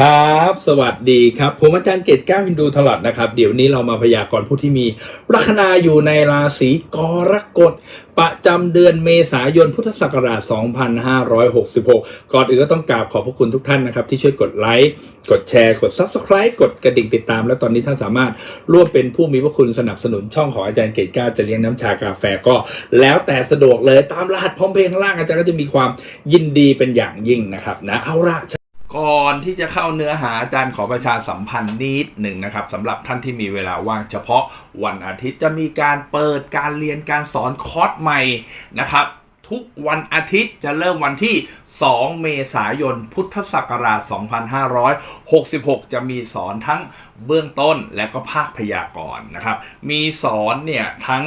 ครับ สวัสดีครับ ผมอาจารย์เกตก้าวฮินดูถลัดนะครับ เดี๋ยวนี้เรามาพยากรณ์ผู้ที่มี ลัคนาอยู่ในราศีกรกฎ ประจำเดือนเมษายนพุทธศักราช 2566 ก่อนอื่นก็ต้องกราบขอบพระคุณทุกท่านนะครับ ที่ช่วยกดไลค์ กดแชร์ กด Subscribe กดกระดิ่งติดตาม และตอนนี้ท่านสามารถร่วมเป็นผู้มีพระคุณสนับสนุนช่องของอาจารย์เกตก้าวจะเลี้ยงน้ำชากาแฟก็ แล้วแต่สะดวกเลยตามรหัสพร้อมเพย์ข้างล่างอาจารย์ก็จะมีความยินดีเป็นอย่างยิ่งนะครับนะเอาละ ก่อนที่จะเข้าเนื้อหาอาจารย์ขอประชาสัมพันธ์นิดหนึ่งนะครับสำหรับท่านที่มีเวลาว่างเฉพาะวันอาทิตย์จะมีการเปิดการเรียนการสอนคอร์สใหม่นะครับ ทุกวันอาทิตย์จะเริ่มวันที่ 2 เมษายน พุทธศักราช 2566 จะมีสอนทั้งเบื้องต้นและก็ภาคพยากรณ์นะครับ มีสอนเนี่ยทั้ง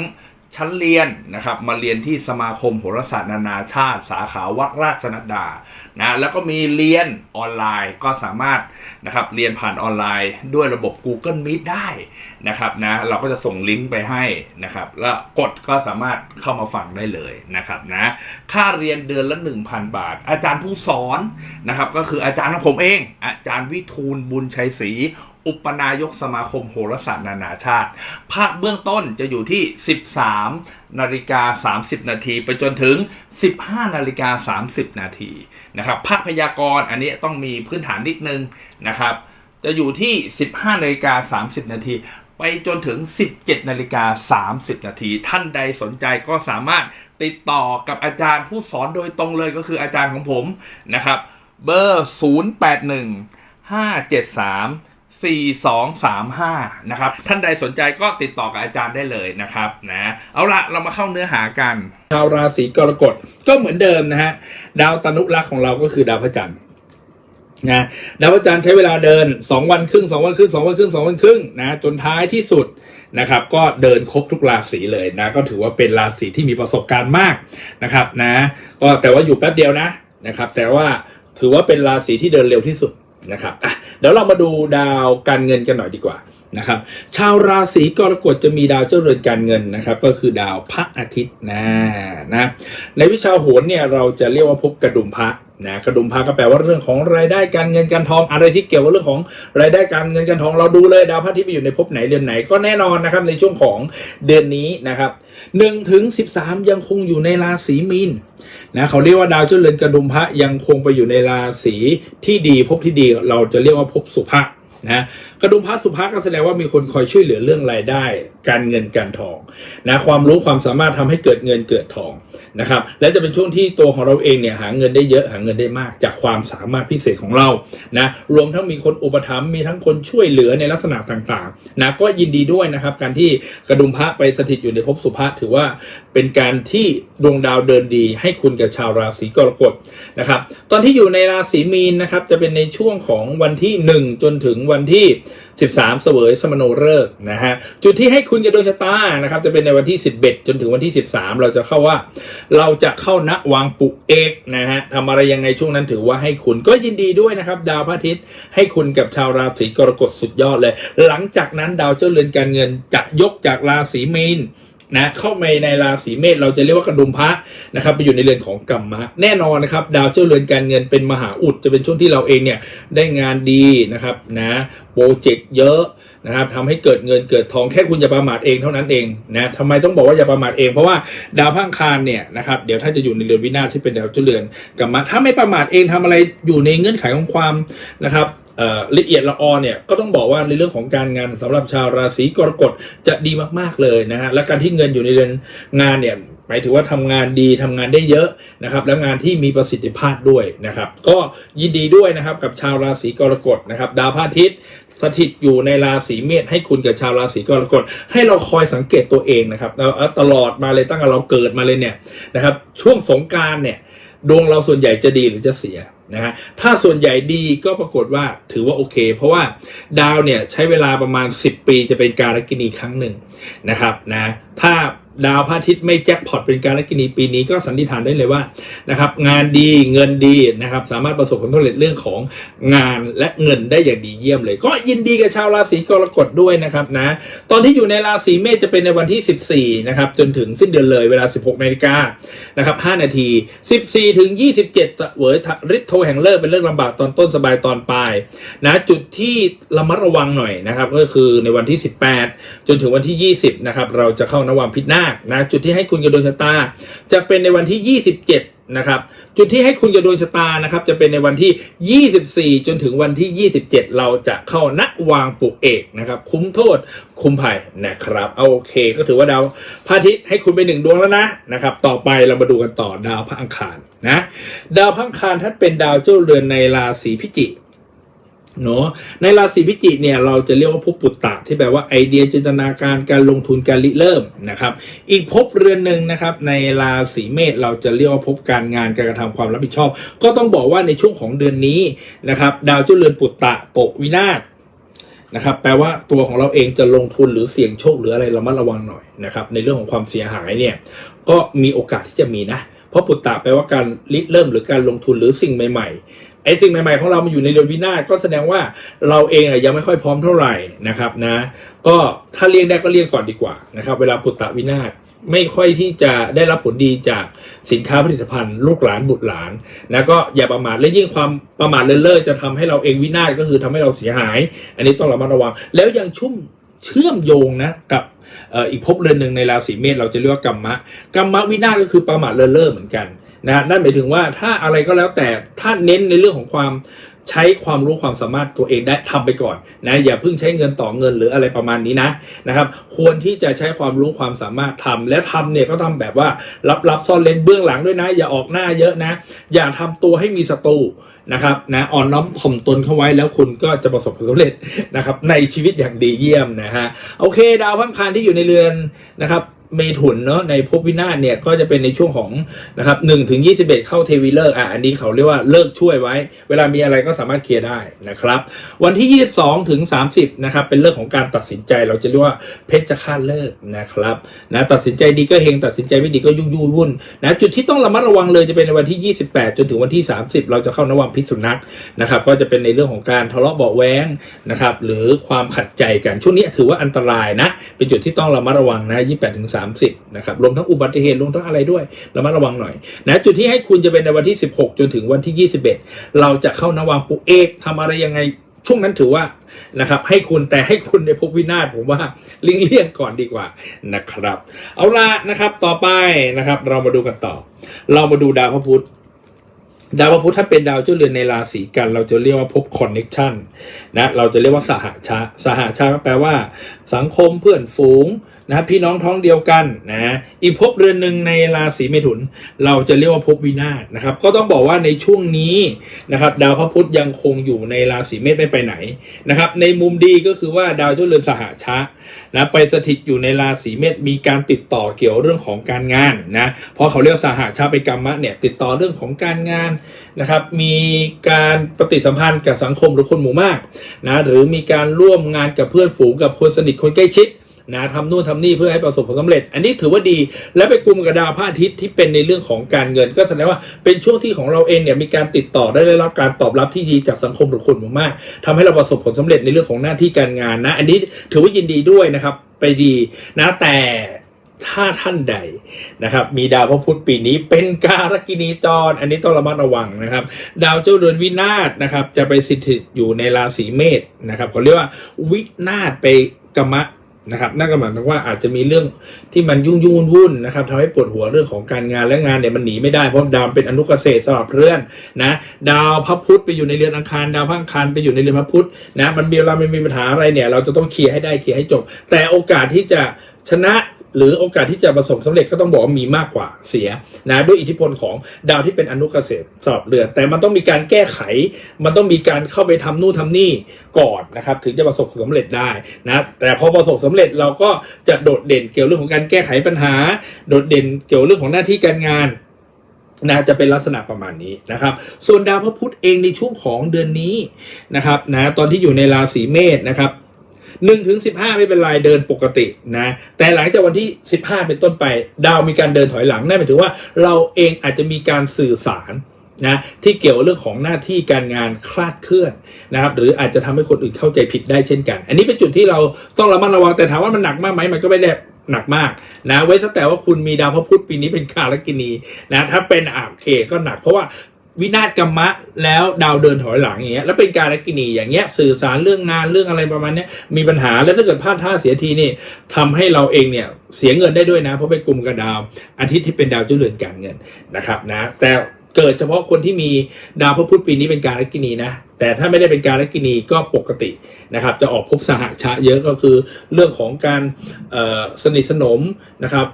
ชั้นเรียนนะครับมาเรียนที่สมาคมโหราศาสตร์นานาชาติ สาขาวัดราชนัดดานะแล้วก็มีเรียนออนไลน์ก็สามารถนะครับเรียนผ่านออนไลน์ด้วยระบบ Google Meet ได้นะครับนะเราก็จะส่งลิงก์ไปให้นะครับแล้วกดก็สามารถเข้ามาฟังได้เลยนะครับนะค่าเรียนเดือนละ 1,000 บาท อาจารย์ผู้สอนนะครับก็คืออาจารย์ของผมเอง อาจารย์วิทูลบุญชัยศรี อุปนายกสมาคมโหราศาสตร์นานาชาติ ภาคเบื้องต้นจะอยู่ที่ 13 นาฬิกา 30 นาทีไปจนถึง 15 นาฬิกา 30 นาทีนะครับ ภาคพยากรณ์อันนี้ต้องมีพื้นฐานนิดนึงนะครับ จะอยู่ที่ 15 นาฬิกา 30 นาทีไปจนถึง 17 นาฬิกา 30 นาที ท่านใดสนใจก็สามารถติดต่อกับอาจารย์ผู้สอนโดยตรงเลยก็คืออาจารย์ของผมนะครับ เบอร์ 081 573 4235 นะครับ ท่านใดสนใจก็ติดต่อกับอาจารย์ได้เลยนะครับนะเอาละเรามาเข้าเนื้อหากันชาวราศีกรกฎก็เหมือนเดิมนะฮะดาวตนุรักษ์ของเราก็คือดาวพระจันทร์นะดาวพระจันทร์ใช้เวลาเดิน 2 วันครึ่ง 2 วันครึ่ง 2 วันครึ่ง 2 วันครึ่งนะจนท้ายที่สุดนะครับ ก็เดินครบทุกราศีเลยนะ ก็ถือว่าเป็นราศีที่มีประสบการณ์มากนะครับนะก็แต่ว่าอยู่แป๊บเดียวนะนะครับ แต่ว่าถือว่าเป็นราศีที่เดินเร็วที่สุด นะครับอะเดี๋ยวเรามาดูดาวการเงินกันหน่อยดีกว่านะครับ ชาวราศีกรกฎจะมีดาวเจ้าเรือนการเงินนะครับ ก็คือดาวพระอาทิตย์นะนะในวิชาโหรเนี่ยเราจะเรียกว่าภพกระดุมพระ นะกระดุมพระก็แปลว่าเรื่องของรายได้การเงินการทองอะไรที่เกี่ยวกับเรื่องของรายได้การเงินการทองเราดูเลยดาวพระอาทิตย์ไปอยู่ในภพไหนเดือนไหนก็แน่นอนนะครับในช่วงของเดือนนี้นะครับ1ถึง13ยังคงอยู่ในราศีมีนนะเขาเรียกว่าดาวเจ้าเรือนกระดุมพระยังคงไปอยู่ในราศีที่ดีภพที่ดีเราจะเรียกว่าภพสุภะนะ ระดุมพระสุภาก็แสดงว่ามีคนคอยช่วยเหลือเรื่องรายได้ การเงินการทองนะความรู้ความสามารถทำให้เกิดเงินเกิดทองนะครับและจะเป็นช่วงที่ตัวของเราเองเนี่ยหาเงินได้เยอะหาเงินได้มาก จากความสามารถพิเศษของเรานะรวมทั้งมีคนอุปถัมภ์มีทั้งคนช่วยเหลือในลักษณะต่างๆนะก็ยินดีด้วยนะครับ การที่กระดุมพระไปสถิตอยู่ในภพสุภาถือว่าเป็นการที่ดวงดาวเดินดี ให้คุณกับชาวราศีกรกฎนะครับ ตอนที่อยู่ในราศีมีนนะครับจะเป็นในช่วงของวันที่ 1 จนถึงวันที่ 13 เสวยสมโนฤกษ์นะฮะจุดที่ให้คุณกับดวงชะตานะครับจะเป็นในวันที่ 11 จนถึงวันที่ 13 เราจะเข้าว่า เราจะเข้าณวางปุเอกนะฮะทำอะไรยังไงช่วงนั้นถือว่าให้คุณก็ยินดีด้วยนะครับ ดาวพระอาทิตย์ให้คุณกับชาวราศีกรกฎสุดยอดเลย หลังจากนั้นดาวเจ้าเรือนการเงินจะยกจากราศีมีน นะเข้ามาในราศีเมษเราจะเรียกว่ากระดุมพระนะครับไปอยู่ในเรือนของกรรมะแน่นอนนะครับ ดาวเจ้าเรือนการเงินเป็นมหาอุดจะเป็นช่วงที่เราเองเนี่ยได้งานดีนะครับนะโปรเจกต์เยอะนะครับทำให้เกิดเงินเกิดทองแค่คุณอย่าประมาทเองเท่านั้นเองนะทำไมต้องบอกว่าอย่าประมาทเองเพราะว่าดาวพังคารเนี่ยนะครับเดี๋ยวท่านจะอยู่ในเรือนวินาศที่เป็นดาวเจ้าเรือนกรรมะถ้าไม่ประมาทเองทำอะไรอยู่ในเงื่อนไขของความนะครับ ละเอียดละออเนี่ยก็ต้องบอกว่าในเรื่องของการงานสำหรับชาวราศีกรกฎจะดีมากๆเลยนะฮะและการที่เงินอยู่ในเรือนงานเนี่ยหมายถึงว่าทำงานดีทำงานได้เยอะนะครับ และงานที่มีประสิทธิภาพด้วยนะครับ ก็ยินดีด้วยนะครับกับชาวราศีกรกฎนะครับ ดาวพระอาทิตย์สถิตอยู่ในราศีเมษให้คุณกับชาวราศีกรกฎให้เราคอยสังเกตตัวเองนะครับแล้วตลอดมาเลยตั้งแต่เราเกิดมาเลยเนี่ยนะครับ ช่วงสงการเนี่ยดวงเราส่วนใหญ่จะดีหรือจะเสีย นะฮะถ้าส่วนใหญ่ดีก็ปรากฏว่าถือว่าโอเค เพราะว่าดาวเนี่ยใช้เวลาประมาณ 10 ปีจะเป็นการกินีครั้งหนึ่งนะครับนะถ้า ดาวพระอาทิตย์ไม่แจ็คพอตเป็นการกินีปีนี้ก็สันนิษฐานได้เลยว่านะครับงานดีเงินดีนะครับสามารถประสบความสำเร็จเรื่องของงานและเงินได้อย่างดีเยี่ยมเลย ก็ยินดีกับชาวราศีกรกฎด้วยนะครับนะตอนที่อยู่ในราศีเมษจะเป็นในวันที่ 14นะครับจนถึงสิ้นเดือนเลยเวลา 16นาฬิกานะครับ5นาที 14 ถึง 27จะเวยฤทธิ์โทแห่งเลิกเป็นเรื่องลำบากตอนต้นสบายตอนปลายนะจุดที่ระมัดระวังหน่อยนะครับก็คือในวันที่ 18 จนถึงวันที่ 20นะครับเราจะเข้านวามพิษหน้าคนะจุดที่ให้คุณกับดวงชะตา จะเป็นในวันที่ 27 นะครับ จุดที่ให้คุณกับดวงชะตานะครับ จะเป็นในวันที่ 24 จนถึงวันที่ 27 เราจะเข้านักวางปลุกเอกนะครับ คุ้มโทษคุ้มภัยนะครับเอาโอเค ก็ถือว่าดาวพระอาทิตย์ให้คุณไปหนึ่งดวงแล้วนะนะครับ ต่อไปเรามาดูกันต่อดาวพระอังคารนะ ดาวพระอังคารท่านเป็นดาวเจ้าเรือนในราศีพิจิก เนาะในราศีพิจิกเนี่ยเราจะเรียกว่าภพปุตตะที่แปลว่าไอเดียจินตนาการการลงทุนการริเริ่มนะครับ อีกภพเรือนหนึ่งนะครับ ในราศีเมษเราจะเรียกว่าภพการงานการกระทำความรับผิดชอบ ก็ต้องบอกว่าในช่วงของเดือนนี้นะครับ ดาวเจ้าเรือนปุตตะตกวินาศนะครับแปลว่าตัวของเราเองจะลงทุนหรือเสี่ยงโชคหรืออะไรระมัดระวังหน่อยนะครับในเรื่องของความเสียหายเนี่ยก็มีโอกาสที่จะมีนะเราะปุตตะแปลว่าการริเริ่มหรือการลงทุนหรือสิ่งใหม่ ๆ ไอ้สิ่งใหม่ๆของเรามันอยู่ในเดือนวินาศก็แสดงว่าเราเองยังไม่ค่อยพร้อมเท่าไหร่นะครับนะ ก็ถ้าเลี่ยงได้ก็เลี่ยงก่อนดีกว่านะครับเวลาปุตตะวินาศไม่ค่อยที่จะได้รับผลดีจากสินค้าผลิตภัณฑ์ ลูกหลานบุตรหลานนะก็อย่าประมาทและยิ่งความประมาทเลินเล่อจะทำให้เราเองวินาศก็คือทำให้เราเสียหาย อันนี้ต้องระมัดระวังแล้วยังชุ่ม เชื่อมโยงนะกับอ่ออีกภพเรือนหนึ่งในราศีเมษเราจะเรียกว่ากรรมะกรรมะวินาศก็คือประมาทเลินเล่อเหมือนกันนะนั่นหมายถึงว่าถ้าอะไรก็แล้วแต่ถ้าเน้นในเรื่องของความ ใช้ความรู้ความสามารถตัวเองได้ทำไปก่อนนะอย่าเพิ่งใช้เงินต่อเงินหรืออะไรประมาณนี้นะนะครับควรที่จะใช้ความรู้ความสามารถทำและทำเนี่ยเขาทำแบบว่ารับๆซ่อนเลนเบื้องหลังด้วยนะ อย่าออกหน้าเยอะนะ อย่าทำตัวให้มีศัตรูนะครับนะอ่อนน้อมถ่อมตนเข้าไว้แล้วคุณก็จะประสบความสำเร็จนะครับในชีวิตอย่างดีเยี่ยมนะฮะโอเค ดาวพังคารที่อยู่ในเรือนนะครับ เมถุนเนาะในภพวินาศเนี่ยก็จะเป็นในช่วงของนะครับหนึ่งถึงยี่สิบเอ็ดเข้าเทวีเลิกษ์อะอันนี้เขาเรียกว่าเลิกช่วยไว้ เวลามีอะไรก็สามารถเคลียร์ได้นะครับ วันที่ยี่สิบสองถึงสามสิบนะครับเป็นเรื่องของการตัดสินใจเราจะเรียกว่าเพชฌฆาตเลิกนะครับนะตัดสินใจดีก็เฮงตัดสินใจไม่ดีก็ยุ่งยุ่วุ่นนะจุดที่ต้องระมัดระวังเลยจะเป็นในวันที่28จนถึงวันที่30เราจะเข้านวังพิษสุนัขนะครับก็จะเป็นในเรื่องของการทะเลาะเบาแว้งนะครับหรือความขัดใจกันช่วงนี้ถือว่าอันตรายนะเป็นจุดที่ต้องระมัดระวังนะ28ถึง30นะครับรวมทั้งอุบัติเหตุรวมทั้งอะไรด้วยระมัดระวังหน่อยนะจุดที่ให้คุณจะเป็นในวันที่ 16 จนถึงวันที่ 21 เราจะเข้านวังปุเอกทำอะไรยังไงช่วงนั้นถือว่านะครับให้คุณแต่ให้คุณในภพวินาศผมว่าเลี่ยงเลี่ยงก่อนดีกว่านะครับ เอาละนะครับต่อไปนะครับ เรามาดูกันต่อ เรามาดูดาวพระพุธดาวพระพุธถ้าเป็นดาวเจ้าเรือนในราศีกัน เราจะเรียกว่าพบคอนเน็ชันนะเราจะเรียกว่าสหชาสหชาแปลว่า สังคมเพื่อนฝูง นะพี่น้องท้องเดียวกันนะอีกภพเรือนหนึ่งในราศีเมถุน เราจะเรียกว่าภพวินาศนะครับ ก็ต้องบอกว่าในช่วงนี้นะครับ ดาวพระพุธยังคงอยู่ในราศีเมษไม่ไปไหนนะครับ ในมุมดีก็คือว่าดาวเจ้าเรือนสหชานะไปสถิตอยู่ในราศีเมษมีการติดต่อเกี่ยวเรื่องของการงานนะเพราะเขาเรียกสหชาไปกรรมะเนี่ยติดต่อเรื่องของการงานนะครับ มีการปฏิสัมพันธ์กับสังคมหรือคนหมู่มากนะหรือมีการร่วมงานกับเพื่อนฝูงกับคนสนิทคนใกล้ชิด นะทำนู่นทำนี่เพื่อให้ประสบผลสำเร็จ อันนี้ถือว่าดี และไปกลุ่มกับดาวพระอาทิตย์ที่เป็นในเรื่องของการเงิน ก็แสดงว่าเป็นช่วงที่ของเราเองเนี่ยมีการติดต่อได้ได้รับการตอบรับที่ดีจากสังคมหรือคนมากๆทำให้เราประสบผลสำเร็จในเรื่องของหน้าที่การงานนะ อันนี้ถือว่ายินดีด้วยนะครับ ไปดีนะแต่ถ้าท่านใดนะครับ มีดาวพระพุธปีนี้เป็นการกินีจร อันนี้ต้องระมัดระวังนะครับ ดาวเจ้าเรือนวินาศนะครับ จะไปสถิตอยู่ในราศีเมษนะครับเขาเรียกว่าวินาศไปกรรมะ นะครับนั่นก็หมายถึงว่าอาจจะมีเรื่องที่มันยุ่งยุ่งวุ่นนๆนะครับทำให้ปวดหัวเรื่องของการงานและงานเนี่ยมันหนีไม่ได้เพราะดาวเป็นอนุเกษตรสำหรับเพื่อนนะดาวพระพุธไปอยู่ในเรือนอังคารดาวพระอังคารไปอยู่ในเรือนพระพุธนะมันมีเวลามันมีปัญหาอะไรเนี่ย เราจะต้องเคลียร์ให้ได้เคลียร์ให้จบ แต่โอกาสที่จะชนะ หรือโอกาสที่จะประสบสำเร็จก็ต้องบอกว่ามีมากกว่าเสียนะด้วยอิทธิพลของดาวที่เป็นอนุเกษตรสำหรับเรือนแต่มันต้องมีการแก้ไข มันต้องมีการเข้าไปทำนู่นทำนี่ก่อนนะครับถึงจะประสบความสำเร็จได้นะแต่พอประสบสำเร็จเราก็จะโดดเด่นเกี่ยวเรื่องของการแก้ไขปัญหา โดดเด่นเกี่ยวเรื่องของหน้าที่การงานนะจะเป็นลักษณะประมาณนี้นะครับ ส่วนดาวพระพุธเองในช่วงของเดือนนี้นะครับนะตอนที่อยู่ในราศีเมษนะครับ หนึ่งถึงสิบห้าไม่เป็นไรเดินปกตินะแต่หลังจากวันที่สิบห้าเป็นต้นไป ดาวมีการเดินถอยหลังนั่นหมายถึงว่าเราเองอาจจะมีการสื่อสารนะที่เกี่ยวกับเรื่องของหน้าที่การงานคลาดเคลื่อนนะครับหรืออาจจะทำให้คนอื่นเข้าใจผิดได้เช่นกัน อันนี้เป็นจุดที่เราต้องระมัดระวังแต่ถามว่ามันหนักมากไหมมันก็ไม่ได้หนักมากนะไว้แต่ว่าคุณมีดาวพระพุธปีนี้เป็นคาลกินีนะถ้าเป็นอ่าโอเคก็หนักเพราะว่า วินาศกรรมะแล้วดาวเดินถอยหลังอย่างเงี้ยแล้วเป็นการกินีอย่างเงี้ยสื่อสารเรื่องงานเรื่องอะไรประมาณเนี้ยมีปัญหาแล้วถ้าเกิดพลาดท่าเสียทีนี่ทำให้เราเองเนี่ยเสียเงินได้ด้วยนะ เพราะไปกลุ่มกับดาวอาทิตย์ที่เป็นดาวเจ้าเรือนการเงินนะครับนะแต่เกิดเฉพาะคนที่มีดาวพระพุธปีนี้เป็นการกินีนะแต่ถ้าไม่ได้เป็นการกินีก็ปกตินะครับ จะออกพบสหชะเยอะก็คือเรื่องของการสนิทสนมนะครับ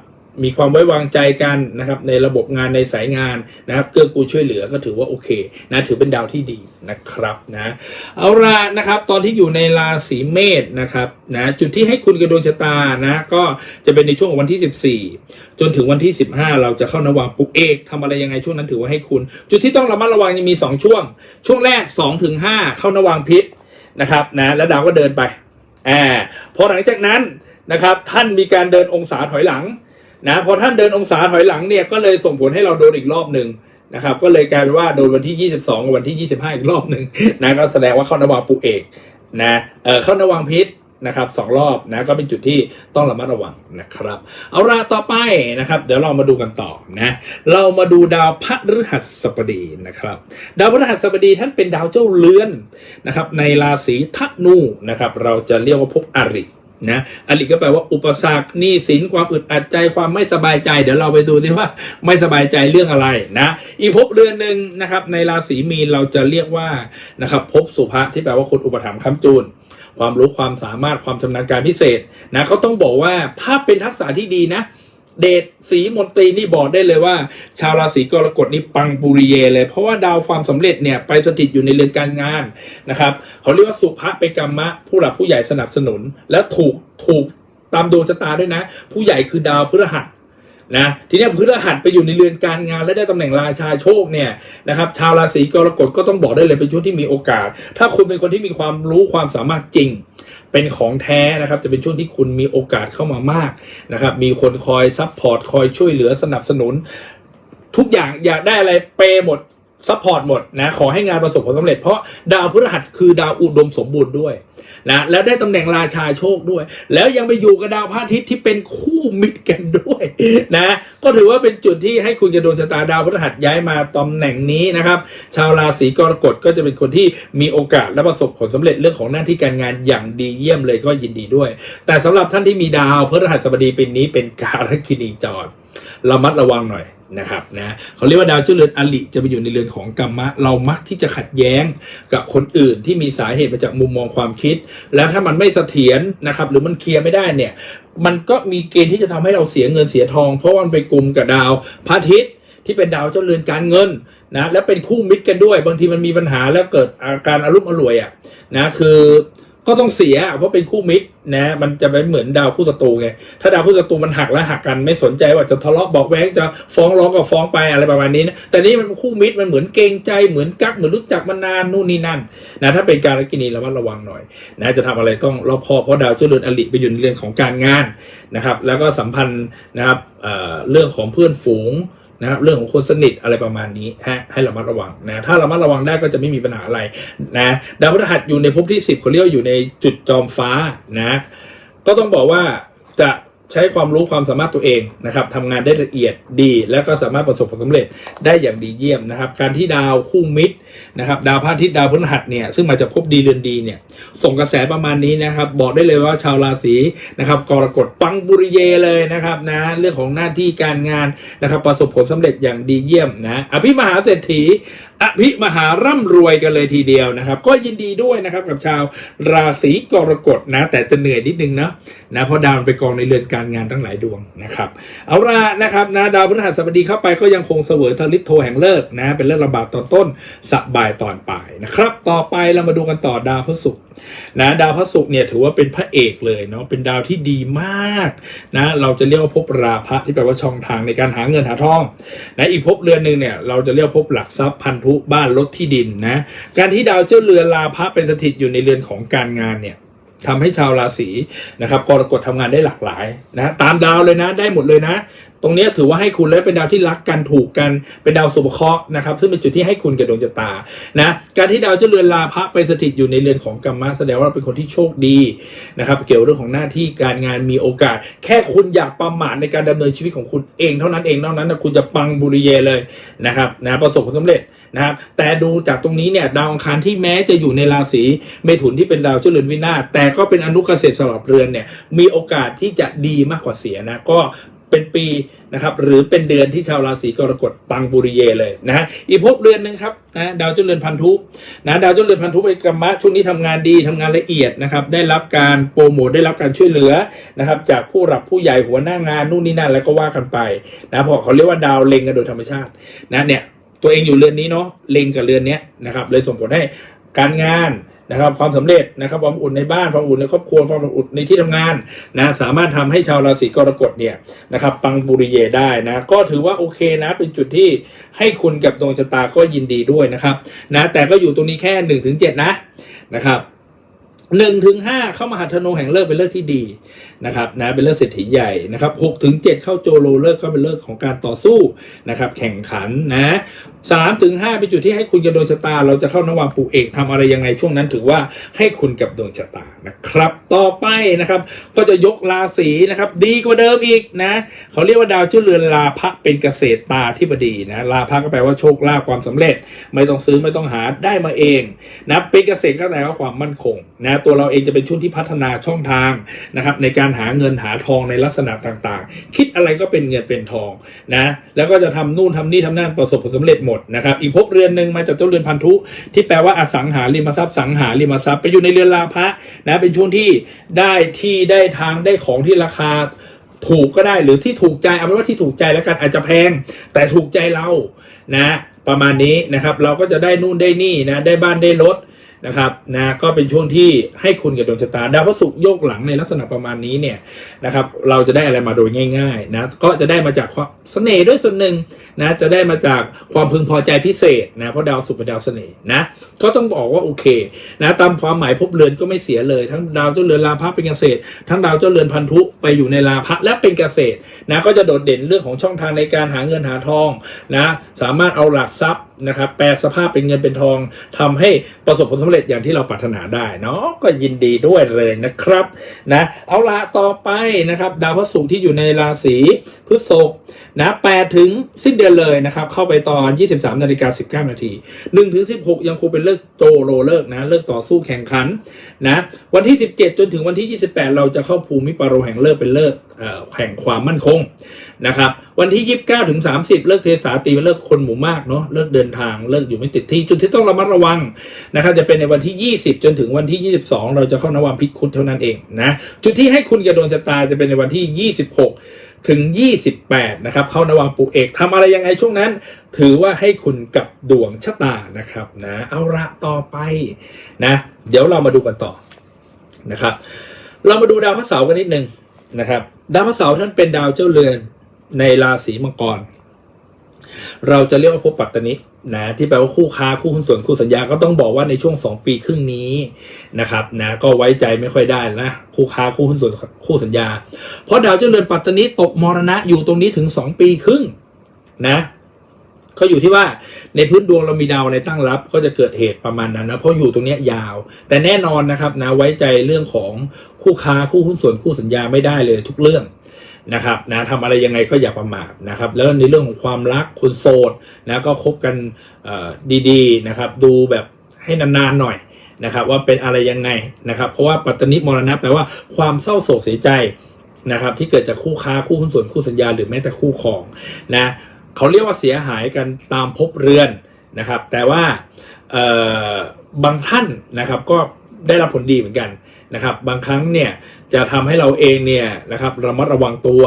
มีความไว้วางใจกันนะครับในระบบงานในสายงานนะครับเกื้อกูลช่วยเหลือก็ถือว่าโอเคนะถือเป็นดาวที่ดีนะครับนะเอาละนะครับตอนที่อยู่ในราศีเมษนะครับนะจุดที่ให้คุณกระดวงชะตานะก็จะเป็นในช่วงวันที่ 14 จนถึงวันที่ 15 เราจะเข้านวังปุกเอกทำอะไรยังไงช่วงนั้นถือว่าให้คุณ จุดที่ต้องระมัดระวังยังมี 2 ช่วง ช่วงแรก2ถึง5เข้านวังพิษนะครับนะแล้วดาวก็เดินไปอ่าพอหลังจากนั้นนะครับท่านมีการเดินองศาถอยหลัง นะพอท่านเดินองศาถอยหลังเนี่ยก็เลยส่งผลให้เราโดนอีกรอบหนึ่งนะครับก็เลยกลายเป็นว่าโดนวันที่ 22กับวันที่ 25 อีกรอบหนึ่งนะก็แสดงว่าเข้านวังปุเอกนะเออเข้านวังพิษนะครับสองรอบนะก็เป็นจุดที่ต้องระมัดระวังนะครับ เอาละต่อไปนะครับ เดี๋ยวเรามาดูกันต่อนะเรามาดูดาวพฤหัสบดีนะครับ ดาวพฤหัสบดีท่านเป็นดาวเจ้าเรือนนะครับในราศีธนูนะครับ เราจะเรียกว่าภพอริ นะอลิก็แปลว่าอุปสรรคหนี้สินความอึดอัดใจความไม่สบายใจ เดี๋ยวเราไปดูดิว่าไม่สบายใจเรื่องอะไรนะอีกภพเรือนหนึ่งนะครับในราศีมีนเราจะเรียกว่านะครับภพสุภะที่แปลว่าคนอุปถัมภ์ค้ำจูนความรู้ความสามารถความชำนาญการพิเศษนะเขาต้องบอกว่าถ้าเป็นทักษะที่ดีนะ เดชสีมนตรีนี่บอกได้เลยว่า ชาวราศีกรกฎนี่ปังปุริเยเลย เพราะว่าดาวความสำเร็จเนี่ยไปสถิตอยู่ในเรือนการงานนะครับเขาเรียกว่าสุภะเป็นกรรมะ ผู้หลักผู้ใหญ่สนับสนุน และถูกถูกตามดวงชะตาด้วยนะ ผู้ใหญ่คือดาวพฤหัส นะทีนี้ยพฤหัสไปอยู่ในเรือนการงานและได้ตำแหน่งราชาโชคเนี่ยนะครับชาวราศีกรกฎก็ต้องบอกได้เลยเป็นช่วงที่มีโอกาส ถ้าคุณเป็นคนที่มีความรู้ความสามารถจริง เป็นของแท้นะครับจะเป็นช่วงที่คุณมีโอกาสเข้ามามากนะครับมีคนคอยซัพพอร์ตคอยช่วยเหลือสนับสนุนทุกอย่างอยากได้อะไรเปย์หมด ซัพพอร์ตหมดนะ ขอให้งานประสบผลสำเร็จ เพราะดาวพฤหัสคือดาวอุดมสมบูรณ์ด้วยนะแล้วได้ตำแหน่งราชาโชคด้วย แล้วยังไปอยู่กับดาวพระอาทิตย์ที่เป็นคู่มิตรกันด้วยนะก็ถือว่าเป็นจุดที่ให้คุณจะโดนชะตาดาวพฤหัสย้ายมาตำแหน่งนี้นะครับ ชาวราศีกรกฎก็จะเป็นคนที่มีโอกาสและประสบผลสำเร็จเรื่องของหน้าที่การงานอย่างดีเยี่ยมเลยก็ยินดีด้วย แต่สำหรับท่านที่มีดาวพฤหัสบดีเป็นนี้เป็นการกินีจรระมัดระวังหน่อย นะครับนะเขาเรียกว่าดาวเจ้าเรือนอลิจะไปอยู่ในเรือนของกรรมะ เรามักที่จะขัดแย้งกับคนอื่นที่มีสาเหตุมาจากมุมมองความคิด แล้วถ้ามันไม่เสถียรนะครับ หรือมันเคลียร์ไม่ได้เนี่ยมันก็มีเกณฑ์ที่จะทำให้เราเสียเงินเสียทอง เพราะวันไปกลุ่มกับดาวพระอาทิตย์ที่เป็นดาวเจ้าเรือนการเงินนะและเป็นคู่มิตรกันด้วย บางทีมันมีปัญหาแล้วเกิดอาการอารมณ์อร่วยอะนะคือ ก็ต้องเสียเพราะเป็นคู่มิตรนะ มันจะไม่เหมือนดาวคู่ศัตรูไงถ้าดาวคู่ศัตรูมันหักแล้วหักกันไม่สนใจว่าจะทะเลาะบอกแว้งจะฟ้องร้องก็ฟ้องไปอะไรประมาณนี้นะแต่นี่มันคู่มิตรมันเหมือนเกรงใจเหมือนกักเหมือนรู้จักมานานนู่นนี่นั่นนะถ้าเป็นการกินีระมัดระวังหน่อยนะจะทำอะไรต้องรอบคอบเพราะดาวเจ้าเรือนอลิไปอยู่ในเรื่องของการงานนะครับ แล้วก็สัมพันธ์นะครับเอ่อเรื่องของเพื่อนฝูง นะครับเรื่องของคนสนิทอะไรประมาณนี้ฮะให้ระมัดระวังนะถ้าระมัดระวังได้ก็จะไม่มีปัญหาอะไรนะดาวพฤหัสอยู่ในภพที่ 10เขาเรียกว่าอยู่ในจุดจอมฟ้านะก็ต้องบอกว่าจะ ใช้ความรู้ความสามารถตัวเองนะครับทำงานได้ละเอียดดีแล้วก็สามารถประสบผลสำเร็จได้อย่างดีเยี่ยมนะครับ การที่ดาวคู่มิตรนะครับ ดาวพระอาทิตย์ดาวพฤหัสเนี่ยซึ่งมาจากภพดีเรือนดีเนี่ย ส่งกระแสประมาณนี้นะครับ บอกได้เลยว่าชาวราศีนะครับกรกฎปังบุริเยเลยนะครับนะเรื่องของหน้าที่การงานนะครับ ประสบผลสำเร็จอย่างดีเยี่ยมนะอภิมหาเศรษฐี อภิมหาร่ำรวยกันเลยทีเดียวนะครับ ก็ยินดีด้วยนะครับกับชาวราศีกรกฎนะ แต่จะเหนื่อยนิดนึงนะนะเพราะดาวไปกองในเรือนการงานทั้งหลายดวงนะครับ เอาละนะครับนะดาวพฤหัสบดีเข้าไปก็ยังคงเสวยทลิตโทแห่งเลิกนะ เป็นเรื่องระบาดตอนต้นสบายตอนปลายนะครับ ต่อไปเรามาดูกันต่อดาวพฤศุกร์นะดาวพฤศุกร์เนี่ยถือว่าเป็นพระเอกเลยเนาะเป็นดาวที่ดีมากนะเราจะเรียกว่าภพราภะที่แปลว่าช่องทางในการหาเงินหาทองนะอีกภพเรือนหนึ่งเนี่ยเราจะเรียกภพหลักทรัพย์พันธุบ้านรถที่ดินนะ การที่ดาวเจ้าเรือนลาพระเป็นสถิตอยู่ในเรือนของการงานเนี่ย ทำให้ชาวราศีนะครับกรกฎทำงานได้หลากหลายนะตามดาวเลยนะได้หมดเลยนะ ตรงนี้ถือว่าให้คุณเลยเป็นดาวที่รักกันถูกกันเป็นดาวสุภเคราะห์นะครับ ซึ่งเป็นจุดที่ให้คุณกับดวงชะตานะการที่ดาวเจ้าเรือนลาพระไปสถิตอยู่ในเรือนของกรรมะแสดงว่าเราเป็นคนที่โชคดีนะครับ เกี่ยวเรื่องของหน้าที่การงานมีโอกาส แค่คุณอยากประมาทในการดำเนินชีวิตของคุณเองเท่านั้นเองเท่านั้นนะคุณจะปังบุริเยเลยนะครับนะประสบความสำเร็จนะครับแต่ดูจากตรงนี้เนี่ยดาวอังคารที่แม้จะอยู่ในราศีเมถุนที่เป็นดาวเจ้าเรือนวินาศแต่ก็เป็นอนุเกษตรสลับเรือนเนี่ยมีโอกาสที่จะดีมากกว่าเสียนะก็เป็นปีนะครับหรือเป็นเดือนที่ชาวราศีกรกฎปังบุริเยเลยนะฮะอีกภพเดือนหนึ่งครับนะดาวเจ้าเรือนพันธุนะดาวเจ้าเรือนพันธุเป็นกรรมะช่วงนี้ทำงานดีทำงานละเอียดนะครับได้รับการโปรโมทได้รับการช่วยเหลือนะครับจากผู้หลักผู้ใหญ่หัวหน้างานนู่นนี่นั่นแล้วก็ว่ากันไปนะเพราะเขาเรียกว่าดาวเล็งกันโดยธรรมชาตินะเนี่ยตัวเองอยู่เรือนนี้เนาะเล็งกับเรือนเนี้ยนะครับเลยส่งผลให้การงาน นะครับความสำเร็จนะครับความอุ่นในบ้านความอุ่นในครอบครัวความอุ่นในที่ทำงานนะสามารถทำให้ชาวราศีกรกฎเนี่ยนะครับปังบุริเยได้นะก็ถือว่าโอเคนะเป็นจุดที่ให้คุณกับดวงชะตาก็ยินดีด้วยนะครับนะแต่ก็อยู่ตรงนี้แค่1นถึงเนะนะครับหนึ่งถึงห้าเข้ามาหัธนูแห่งเลิกเป็นเลิกที่ดีนะครับนะเป็นเลิกเศรษฐีใหญ่นะครับหกถึงเจ็ดเข้าโจโลเลิกก็เป็นเลิกของการต่อสู้นะครับแข่งขันนะสามถึงห้าเป็นจุดที่ให้คุณกับดวงชะตา เราจะเข้านวามปูเอกทำอะไรยังไงช่วงนั้นถือว่าให้คุณกับดวงชะตานะครับ ต่อไปนะครับ ก็จะยกราศีนะครับ ดีกว่าเดิมอีกนะเขาเรียกว่าดาวเจ้าเรือนลาภะเป็นเกษตรตาที่บดีนะลาภะก็แปลว่าโชคลาภความสำเร็จ ไม่ต้องซื้อไม่ต้องหาได้มาเองนะเป็นเกษตรก็แปลว่าความมั่นคงนะตัวเราเองจะเป็นช่วงที่พัฒนาช่องทางนะครับในการหาเงินหาทองในลักษณะต่างๆ คิดอะไรก็เป็นเงินเป็นทองนะแล้วก็จะทำนู่นทำนี่ทำนั่นประสบผลสำเร็จหมดนะครับอีกภพเรือนหนึ่งมาจากเจ้าเรือนพันธุ ที่แปลว่าอสังหาริมทรัพย์สังหาริมทรัพย์ไปอยู่ในเรือนลาภะนะเป็นช่วงที่ได้ที่ได้ทางได้ของที่ราคาถูกก็ได้หรือที่ถูกใจเอาเป็นว่าที่ถูกใจแล้วกันอาจจะแพง แต่ถูกใจเรานะประมาณนี้นะครับเราก็จะได้นู่นได้นี่นะได้บ้านได้รถ นะครับนะก็เป็นช่วงที่ให้คุณกับดวงชะตาดาวพระศุกร์โยกหลังในลักษณะประมาณนี้เนี่ยนะครับเราจะได้อะไรมาโดยง่ายๆนะก็จะได้มาจากความเสน่ห์ด้วยส่วนหนึ่งนะจะได้มาจากความพึงพอใจพิเศษนะเพราะดาวศุกร์เป็นดาวเสน่ห์นะก็ต้องบอกว่าโอเคนะตามความหมายภพเรือนก็ไม่เสียเลย ทั้งดาวเจ้าเรือนลาภะเป็นเกษตร ทั้งดาวเจ้าเรือนพันธุไปอยู่ในลาภะและเป็นเกษตรนะก็จะโดดเด่นเรื่องของช่องทางในการหาเงินหาทองนะสามารถเอาหลักทรัพย์นะครับแปลสภาพเป็นเงินเป็นทองทำให้ประสบผลสำเร็จอย่างที่เราปรารถนาได้เนาะก็ยินดีด้วยเลยนะครับนะเอาละต่อไปนะครับดาวพระศุร์ที่อยู่ในราศีพฤษภนะแปดถึงสิ้นเดือนเลยนะครับ เข้าไปตอน 23นาฬิกา19นาที1ถึง16 ยังคงเป็นเลิกโจโรเลิกนะเลิกต่อสู้แข่งขันนะวันที่ 17 จนถึงวันที่ 28 เราจะเข้าภูมิปาโรแห่งเลิกเป็นเลิกแห่งความมั่นคง นะครับ วันที่ 29ถึง30 เลิกเทสาตีเป็นเลิกคนหมู่มากเนาะเลิกเดินทางเลิกอยู่ไม่ติดที่ จุดที่ต้องระมัดระวังนะครับจะเป็นในวันที่ 20 จนถึงวันที่ 22 เราจะเข้านวมพิคุดเท่านั้นเองนะจุดที่ให้คุณกับดวงชะตาจะเป็นในวันที่ 26 ถึง 28 นะครับ เข้านวามปูเอกทำอะไรยังไงช่วงนั้น ถือว่าให้คุณกับดวงชะตานะครับนะเอาละต่อไปนะเดี๋ยวเรามาดูกันต่อนะครับ เรามาดูดาวพระเสาร์กันนิดนึงนะครับ ดาวพระเสาร์ท่านเป็นดาวเจ้าเรือน ในราศีมังกร เราจะเรียกว่าภพปัตตนินะที่แปลว่าคู่ค้าคู่หุ้นส่วนคู่สัญญาก็ต้องบอกว่าในช่วงสองปีครึ่งนี้นะครับนะก็ไว้ใจไม่ค่อยได้นะคู่ค้าคู่หุ้นส่วนคู่สัญญา เพราะดาวเจ้าเรือนปัตตนิตกมรณะอยู่ตรงนี้ถึงสองปีครึ่งนะก็อยู่ที่ว่าในพื้นดวงเรามีดาวอะไรตั้งรับก็จะเกิดเหตุประมาณนั้นนะเพราะอยู่ตรงนี้ยาว แต่แน่นอนนะครับนะไว้ใจเรื่องของคู่ค้าคู่หุ้นส่วนคู่สัญญาไม่ได้เลยทุกเรื่อง นะครับนะทำอะไรยังไงก็อย่าประมาทนะครับ แล้วในเรื่องของความรักคนโสดนะก็คบกันดีๆนะครับ ดูแบบให้นานๆหน่อยนะครับ ว่าเป็นอะไรยังไงนะครับ เพราะว่าปัตตนิมรณะแปลว่าความเศร้าโศกเสียใจนะครับที่เกิดจากคู่ค้าคู่หุ้นส่วนคู่สัญญาหรือแม้แต่คู่ครองนะเขาเรียกว่าเสียหายกันตามภพเรือนนะครับ แต่ว่าบางท่านนะครับก็ได้รับผลดีเหมือนกัน นะครับบางครั้งเนี่ยจะทำให้เราเองเนี่ยนะครับระมัดระวังตัว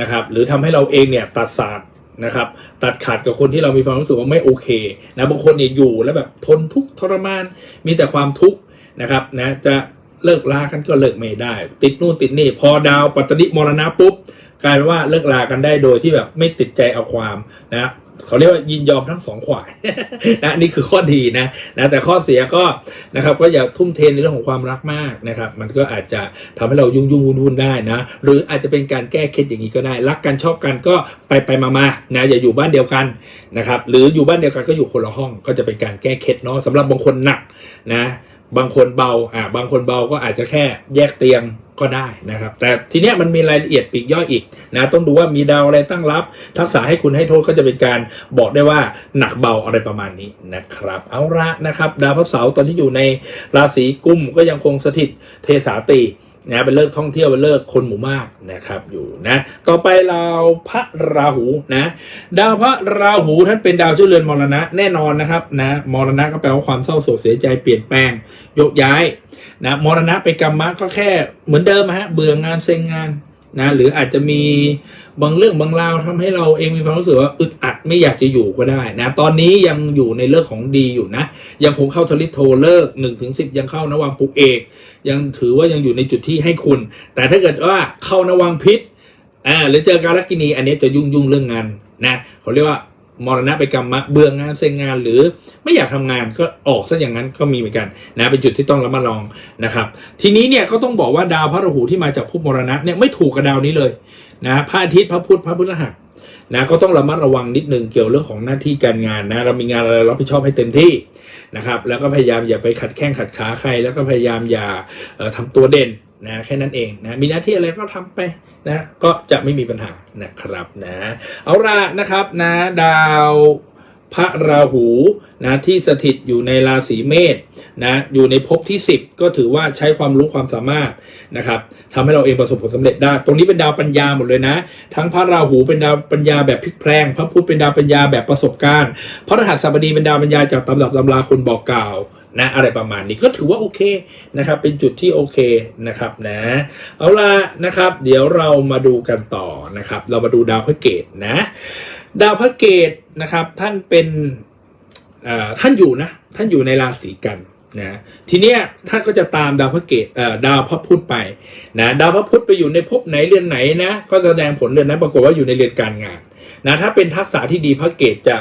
นะครับหรือทำให้เราเองเนี่ยตัดขาดนะครับตัดขาดกับคนที่เรามีความรู้สึกว่าไม่โอเคนะบางคนเนี่ยอยู่แล้วแบบทนทุกข์ทรมานมีแต่ความทุกข์นะครับนะจะเลิกลากันก็เลิกไม่ได้ ติดนู่นติดนี่พอดาวปัตตนิมรณะปุ๊บกลายเป็นว่าเลิกลากันได้โดยที่แบบไม่ติดใจเอาความนะ เขาเรียกว่ายินยอมทั้งสองฝ่ายนะนี่คือข้อดีนะนะแต่ข้อเสียก็นะครับก็อย่าทุ่มเทในเรื่องของความรักมากนะครับ มันก็อาจจะทำให้เรายุ่งยุ่งวุ่นวุ่นได้นะหรืออาจจะเป็นการแก้เคล็ดอย่างนี้ก็ได้รักกันชอบกันก็ไปไปมามานะอย่าอยู่บ้านเดียวกันนะครับหรืออยู่บ้านเดียวกันก็อยู่คนละห้องก็จะเป็นการแก้เคล็ดเนาะสำหรับบางคนหนักนะ บางคนเบาอ่าบางคนเบาก็อาจจะแค่แยกเตียงก็ได้นะครับ แต่ทีเนี้ยมันมีรายละเอียดปีกย่อยอีกนะต้องดูว่ามีดาวอะไรตั้งรับ ทักษะให้คุณให้โทษก็จะเป็นการบอกได้ว่าหนักเบาอะไรประมาณนี้นะครับ เอาละนะครับ ดาวพระเสาร์ตอนที่อยู่ในราศีกุมก็ยังคงสถิตเทสาตี นะเป็นเลิกท่องเที่ยวเป็นเลิกคนหมู่มากนะครับอยู่นะต่อไปเราพระราหูนะดาวพระราหูท่านเป็นดาวเจ้าเรือนมรณะแน่นอนนะครับนะมรณะก็แปลว่าความเศร้าโศกเสียใจเปลี่ยนแปลงโยกย้ายนะมรณะไปกรรมะก็แค่เหมือนเดิมอะฮะเบื่องานเซ็งงาน นะหรืออาจจะมีบางเรื่องบางราวทำให้เราเองมีความรู้สึกว่าอึดอัดไม่อยากจะอยู่ก็ได้นะตอนนี้ยังอยู่ในเรื่องของดีอยู่นะ ยังคงเข้าทริโทเลิกหนึ่งถึงสิบยังเข้านวังปุกเอก ยังถือว่ายังอยู่ในจุดที่ให้คุณ แต่ถ้าเกิดว่าเข้านวังพิษอ่าหรือเจอการลักกินีอันนี้จะยุ่งยุ่งเรื่องงานนะเขาเรียกว่า มรณะไปกรรมะเบื่องานเซ็งงานหรือไม่อยากทำงานก็ออกซะอย่างนั้นก็มีเหมือนกันนะเป็นจุดที่ต้องระมัดระวังนะครับ ทีนี้เนี่ยก็ต้องบอกว่าดาวพระราหูที่มาจากภพมรณะเนี่ยไม่ถูกกับดาวนี้เลยนะพระอาทิตย์พระพุธพระพฤหัสนะก็ต้องระมัดระวังนิดนึงเกี่ยวเรื่องของหน้าที่การงานนะเรามีงานอะไรรับผิดชอบให้เต็มที่นะครับแล้วก็พยายามอย่าไปขัดแข้งขัดขาใคร แล้วก็พยายามอย่าเอ่อทำตัวเด่น นะแค่นั้นเองนะมีหน้าที่อะไรก็ทำไปนะก็จะไม่มีปัญหานะครับนะเอาละนะครับนะดาวพระราหูนะที่สถิตอยู่ในราศีเมษนะอยู่ในภพที่ 10 ก็ถือว่าใช้ความรู้ความสามารถนะครับทำให้เราเองประสบผลสำเร็จได้ ตรงนี้เป็นดาวปัญญาหมดเลยนะ ทั้งพระราหูเป็นดาวปัญญาแบบพลิกแพลงพระพุธเป็นดาวปัญญาแบบประสบการณ์ พระรหัสบดีเป็นดาวปัญญาจากตำรับตำราคนบอกกล่าว นะอะไรประมาณนี้ก็ถือว่าโอเคนะครับ เป็นจุดที่โอเคนะครับนะเอาล่ะนะครับ เดี๋ยวเรามาดูกันต่อนะครับ เรามาดูดาวพระเกตนะ ดาวพระเกตนะครับ ท่านเป็นเอ่อท่านอยู่นะ ท่านอยู่ในราศีกันนะทีเนี้ยท่านก็จะตามดาวพระเกตเอ่อดาวพระพุธไปนะดาวพระพุธไปอยู่ในภพไหนเรือนไหนนะก็แสดงผลเรือนนั้นปรากฏว่าอยู่ในเรือนการงานนะถ้าเป็นทักษะที่ดีพระเกตจะ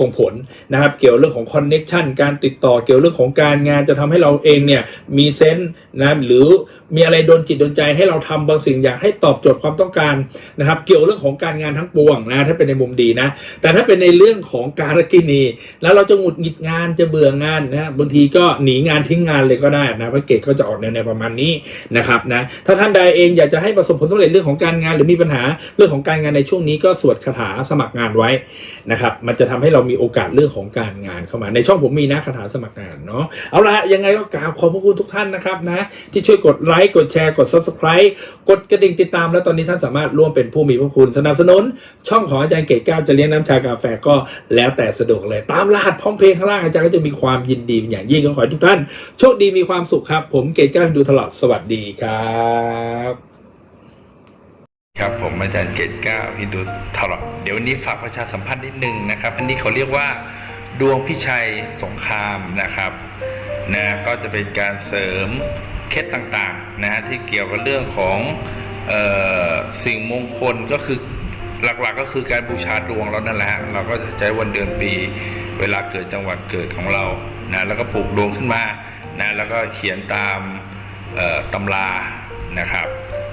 ส่งผลนะครับ เกี่ยวเรื่องของคอนเน็ชันการติดต่อเกี่ยวเรื่องของการงานจะทำให้เราเองเนี่ยมีเซนส์นะหรือมีอะไรโดนจิตโดนใจให้เราทำบางสิ่งอย่างให้ตอบโจทย์ความต้องการนะครับ เกี่ยวเรื่องของการงานทั้งปวงนะถ้าเป็นในมุมดีนะ แต่ถ้าเป็นในเรื่องของการกินีแล้วเราจะหงุดหงิดงานจะเบื่องานนะบางทีก็หนีงานทิ้งงานเลยก็ได้นะพระเกตก็จะออกแนวประมาณนี้นะครับนะถ้าท่านใดเองอยากจะให้ประสบผลสำเร็จเรื่องของการงานหรือมีปัญหาเรื่องของการงานในช่วงนี้ก็สวดคาถาสมัครงานไว้นะครับ มันจะทำให้เรามีโอกาสเรื่องของการงานเข้ามา ในช่องผมมีนะคาถาสมัครงานเนาะเอาละยังไงก็กราบขอบพระคุณทุกท่านนะครับนะ ที่ช่วยกดไลค์กดแชร์กด subscribe กดกระดิ่งติดตาม แล้วตอนนี้ท่านสามารถร่วมเป็นผู้มีพระคุณสนับสนุน ช่องของอาจารย์เกตแก้วจะเลี้ยงน้ำชากาแฟก็แล้วแต่สะดวกเลย ตามรหัสพร้อมเพลงข้างล่างอาจารย์ก็จะมีความยินดีเป็นอย่างยิ่งก็ขอให้ทุกท่านโชคดีมีความสุขครับ ผมเกตแก้วดูตลอดสวัสดีครับ ครับผมอาจารย์เกตแก้วฮินดูตลอดเดี๋ยววันนี้ฝากประชาสัมพันธ์นิดนึงนะครับ อันนี้เขาเรียกว่าดวงพิชัยสงครามนะครับนะก็จะเป็นการเสริมเคล็ดต่างๆนะฮะที่เกี่ยวกับเรื่องของเออสิ่งมงคลก็คือหลักๆก็คือการบูชาดวงเรานั่นแหละฮะเราก็จะใช้วันเดือนปี เวลาเกิดจังหวัดเกิดของเรานะแล้วก็ผูกดวงขึ้นมานะแล้วก็เขียนตามตำรานะครับ